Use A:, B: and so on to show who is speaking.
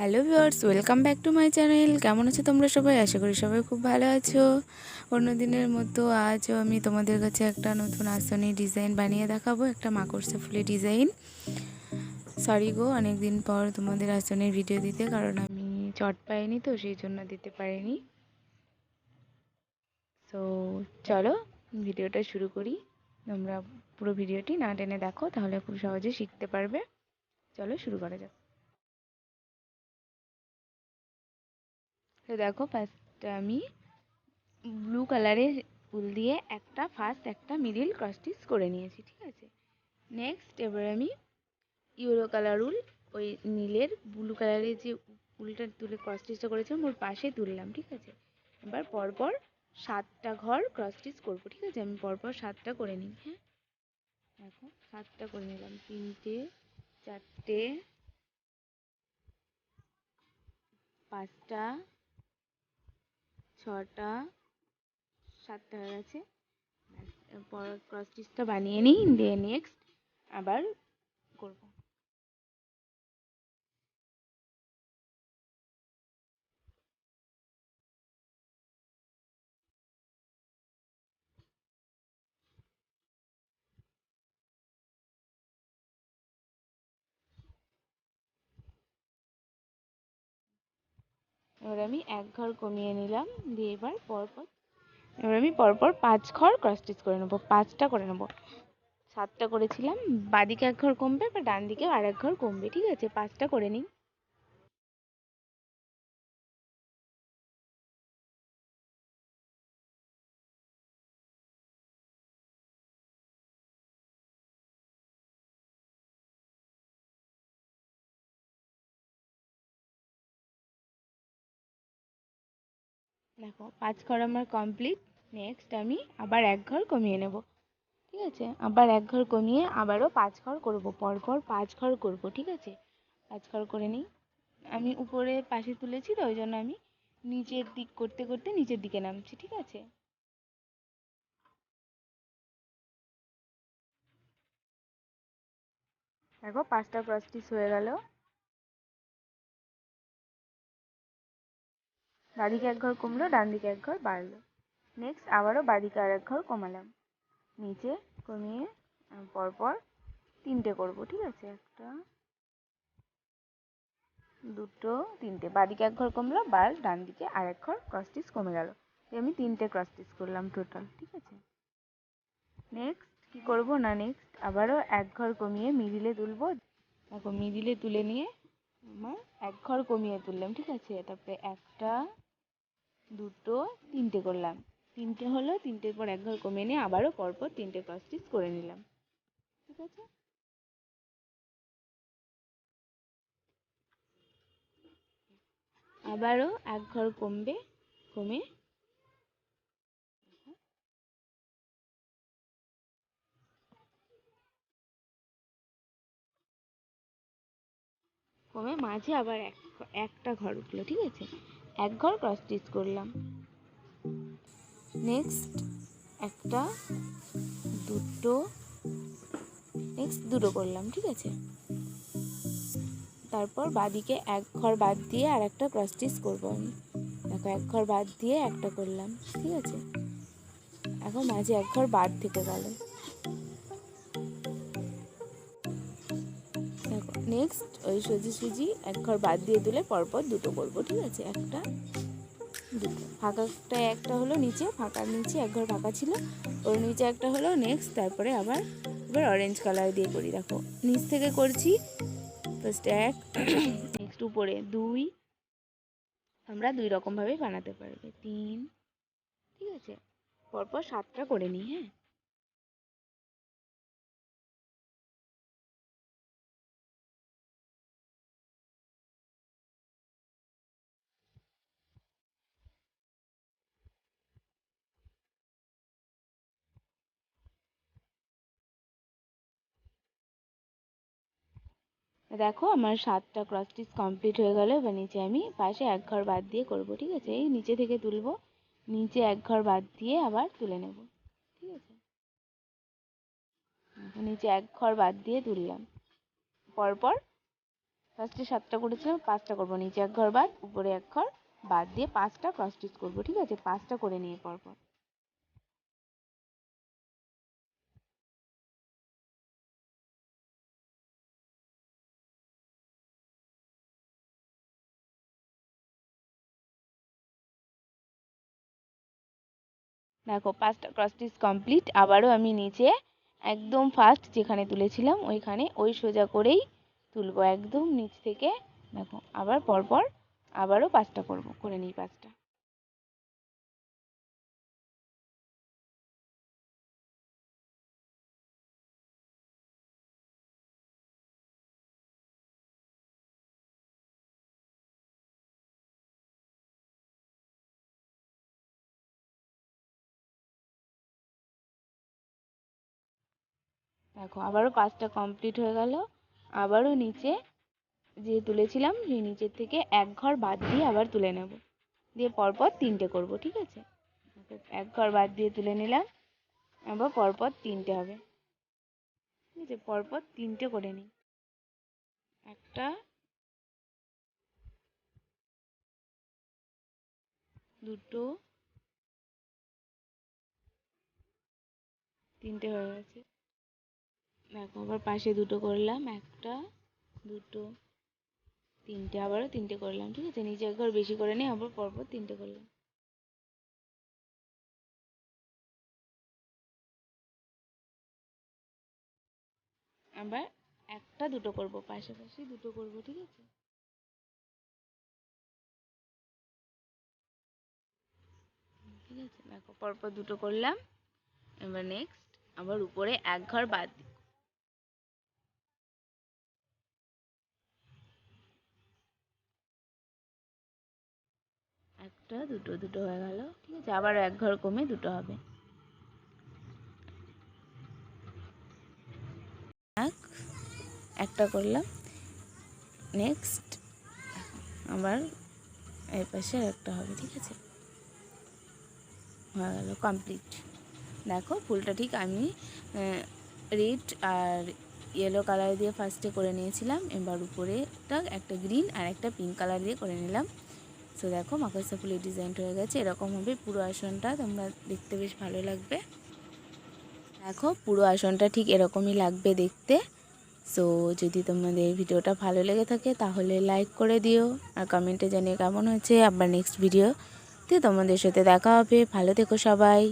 A: Hello viewers welcome back to my channel কেমন আছো তোমরা সবাই? আশা করি সবাই খুব ভালো আছো। অন্য দিনের মতো আজও আমি তোমাদের কাছে একটা নতুন আসনি ডিজাইন বানিয়ে দেখাবো, একটা মাকড়সা ফুলের ডিজাইন সরি গো অনেক দিন পর তোমাদের আসনের ভিডিও দিতে, কারণ আমি চট পাইনি তো, সেই জন্য দিতে পারিনি। তো চলো ভিডিওটা শুরু করি। তোমরা পুরো ভিডিওটি না টেনে দেখো, তাহলে খুব সহজে শিখতে পারবে। চলো শুরু করা যাক। তো দেখো ফার্স্ট আমি ব্লু কালারের উল দিয়ে একটা ফার্স্ট একটা মিডিল ক্রস স্টিচ করে নিয়েছি, ঠিক আছে? নেক্সট এবার আমি ইয়েলো কালার উল, ওই নীলের ব্লু কালারের যে উলটা তুলে ক্রস স্টিচটা করেছিলাম, ওর পাশে তুললাম, ঠিক আছে? এবার পরপর সাতটা ঘর ক্রস স্টিচ করব, ঠিক আছে? আমি পরপর সাতটা করে নিই হ্যাঁ? দেখো, সাতটা করে নিলাম, তিনটে, চারটে, পাঁচটা ছটা সাতটা হয়ে গেছে। পর ক্রস স্টিচটা বানিয়ে নিই দিয়ে নেক্সট আবার করব। এবার আমি এক ঘর কমিয়ে নিলাম, দিয়ে এবার পরপর, এবার আমি পরপর পাঁচ ঘর ক্রস করে নেব, পাঁচটা করে নেব। সাতটা করেছিলাম, বাঁদিকে এক ঘর কমবে বা ডান দিকেও আর এক ঘর কমবে, ঠিক আছে? পাঁচটা করে নিই। দেখো, পাঁচ ঘর আমার কমপ্লিট নেক্সট আমি আবার এক ঘর কমিয়ে নেব। ঠিক আছে? আবার এক ঘর কমিয়ে আবারও পাঁচ ঘর করব, পরপর পাঁচ ঘর করব, ঠিক আছে? পাঁচ ঘর করে নিই। আমি উপরে পাশে তুলেছি তো, ওই জন্য আমি নিচের দিক করতে করতে নিচের দিকে নামছি, ঠিক আছে? দেখো, পাঁচটা ক্রস স্টিচ হয়ে গেল। বাঁদিকে এক ঘর কমলো ডান দিকে এক ঘর বাড়লো। নেক্সট আবারও বাঁদিকে আর এক ঘর কমালাম। নিচে কমিয়ে পরপর তিনটে করব, ঠিক আছে? একটা, দুটো, তিনটে। বাঁদিকে এক ঘর কমলো বার ডান দিকে আর এক ঘর ক্রস কমে গেল। আমি তিনটে ক্রস করলাম টোটাল ঠিক আছে? নেক্সট কি করব না নেক্সট আবারও এক ঘর কমিয়ে মিডিলে তুলবো। দেখো মিডিলে তুলে নিয়ে, আমার এক ঘর কমিয়ে তুললাম, ঠিক আছে? তারপরে একটা দুটো, তিনটে করলাম। তিনটে হলো, তিনটের পর এক ঘর কমিয়ে নিয়ে আবারও পরপর তিনটে ক্রস স্টিচ করে নিলাম। ঠিক আছে? আবারও এক ঘর কমবে কমে কমে মাঝে আবার এক, একটা ঘর উঠল, ঠিক আছে? এক ঘর ক্রস স্টিচ করলাম। নেক্সট একটা, দুটো নেক্সট দুটো করলাম, ঠিক আছে? তারপর বাদিকে এক ঘর বাদ দিয়ে আর একটা ক্রস স্টিচ করব আমি। দেখো এক ঘর বাদ দিয়ে একটা করলাম, ঠিক আছে? এখন মাঝে এক ঘর বাদ থেকে গেল। নেক্সট ওই সুজি সুজি এক ঘর বাদ দিয়ে দিলে পরপর দুটো করব, ঠিক আছে? একটা, দুটো। ফাঁকাটা একটা হলো নিচে, ফাঁকার নিচে এক ঘর ফাঁকা ছিল। ওর নিচে একটা হলো নেক্সট তারপরে আবার, এবার অরেঞ্জ কালার দিয়ে করি, দেখো। নিচ থেকে করছি ফার্স্ট এক নেক্সট উপরে দুই। আমরা দুই রকমভাবে বানাতে পারবে, তিন, ঠিক আছে? পরপর সাতটা করে নিই হ্যাঁ? দেখো আমার সাতটা ক্রস স্টিচ কমপ্লিট হয়ে গেল, এবার নিচে আমি পাশে এক ঘর বাদ দিয়ে করব, ঠিক আছে? এই নিচে থেকে তুলবো, নিচে এক ঘর বাদ দিয়ে আবার তুলে নেব, ঠিক আছে? নিচে এক ঘর বাদ দিয়ে তুললাম। পরপর ফার্স্টে সাতটা করেছিলাম, পাঁচটা করব, নিচে এক ঘর বাদ, উপরে এক ঘর বাদ দিয়ে পাঁচটা ক্রস স্টিচ করব, ঠিক আছে? পাঁচটা করে নিয়ে পরপর। দেখো পাঁচটা ক্রস স্টিচ কমপ্লিট আবারও আমি নিচে একদম ফার্স্ট যেখানে তুলেছিলাম, ওইখানে ওই সোজা করেই তুলবো একদম নিচ থেকে। দেখো, আবার পরপর আবারও পাঁচটা করব, করে নিই পাঁচটা দেখো, আবারও কাজটা কমপ্লিট হয়ে গেল। আবারও নিচে যে তুলেছিলাম সেই নিচের থেকে এক ঘর বাদ দিয়ে আবার তুলে নেব। দিয়ে পরপর তিনটে করব, ঠিক আছে? এক ঘর বাদ দিয়ে তুলে নিলাম। আবার পরপর তিনটে হবে। ঠিক আছে, পরপর তিনটে করে নিই। একটা, দুটো, তিনটে হয়ে গেছে। দেখো, আবার পাশে দুটো করলাম, একটা, দুটো, তিনটে, আবারও তিনটে করলাম, ঠিক আছে? নিচে একবার বেশি করে নিই আবার পরপর তিনটে করলাম। আবার একটা দুটো করব পাশাপাশি দুটো করব, ঠিক আছে? ঠিক আছে, দেখো, পরপর দুটো করলাম। এবার নেক্সট আবার উপরে এক ঘর বাদ একটা, দুটো দুটো হয়ে গেল। ঠিক আছে, আবার এক ঘর কমে দুটো হবে। এক, একটা করলাম। নেক্সট আবার এর পাশে একটা হবে, ঠিক আছে? হয়ে গেল কমপ্লিট দেখো, ফুলটা ঠিক আমি রেড আর ইয়েলো কালার দিয়ে ফার্স্টে করে নিয়েছিলাম। এবার উপরেটা একটা গ্রিন আর একটা পিঙ্ক কালার দিয়ে করে নিলাম। সো দেখো মাকড়সা ফুলের ডিজাইন হয়ে গেছে। এরকম হবে পুরো আসনটা, তোমরা দেখতে বেশ ভালো লাগবে। দেখো পুরো আসনটা ঠিক এরকমই লাগবে দেখতে। সো যদি তোমাদের ভিডিওটা ভালো লেগে থাকে তাহলে লাইক করে দিও। আর কমেন্টে জানিয়ে কেমন হয়েছে আবার নেক্সট ভিডিওতে তোমাদের সাথে দেখা হবে। ভালো থেকো সবাই।